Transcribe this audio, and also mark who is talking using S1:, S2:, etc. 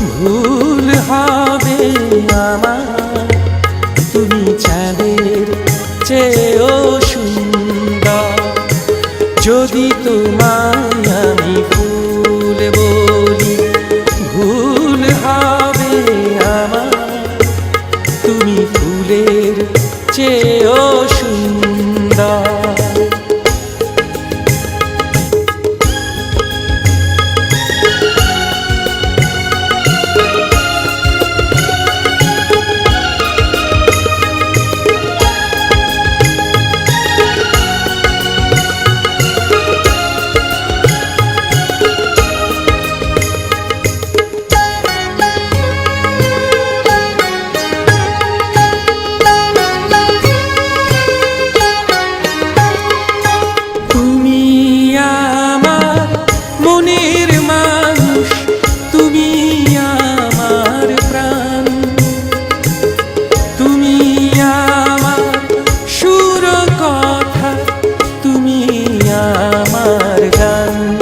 S1: ভুল হবে আমার। তুমি চাঁদের চেয়েও সুন্দর। যদি তোমায় আমি ভুল বলি, ভুল হবে আমার। তুমি ফুলের চেয়ে আমার গান